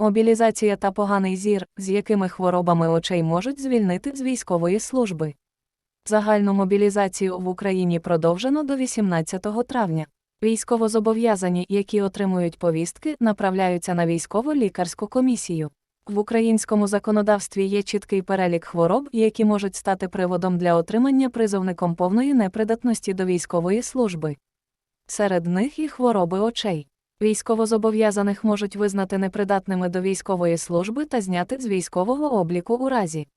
Мобілізація та поганий зір, з якими хворобами очей можуть звільнити з військової служби. Загальну мобілізацію в Україні продовжено до 18 травня. Військовозобов'язані, які отримують повістки, направляються на військово-лікарську комісію. В українському законодавстві є чіткий перелік хвороб, які можуть стати приводом для отримання призовником повної непридатності до військової служби. Серед них і хвороби очей. Військовозобов'язаних можуть визнати непридатними до військової служби та зняти з військового обліку у разі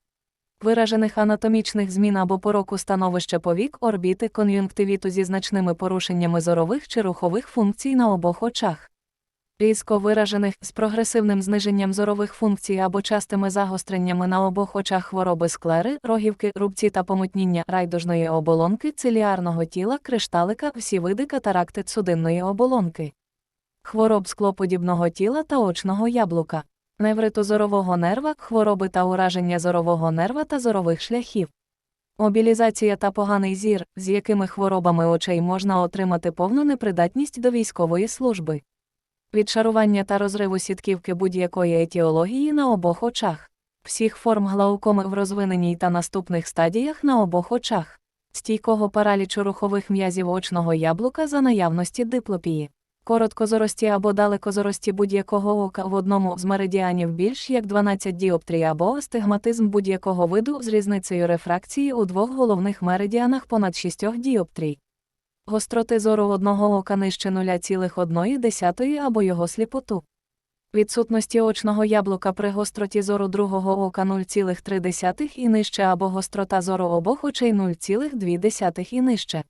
виражених анатомічних змін або пороку становища повік, орбіти, кон'юнктивіту зі значними порушеннями зорових чи рухових функцій на обох очах. Різко виражених з прогресивним зниженням зорових функцій або частими загостреннями на обох очах хвороби склери, рогівки, рубці та помутніння райдужної оболонки, циліарного тіла, кришталика, всі види катаракти судинної оболонки. Хвороб склоподібного тіла та очного яблука невриту зорового нерва, хвороби та ураження зорового нерва та зорових шляхів. Мобілізація та поганий зір, з якими хворобами очей можна отримати повну непридатність до військової служби. Відшарування та розриву сітківки будь-якої етіології на обох очах. Всіх форм глаукоми в розвиненій та наступних стадіях на обох очах. Стійкого паралічу рухових м'язів очного яблука за наявності диплопії короткозорості або далекозорості будь-якого ока в одному з меридіанів більш як 12 діоптрій або астигматизм будь-якого виду з різницею рефракції у двох головних меридіанах понад 6 діоптрій. Гостроти зору одного ока нижче 0,1 або його сліпоту. Відсутності очного яблука при гостроті зору другого ока 0,3 і нижче або гострота зору обох очей 0,2 і нижче.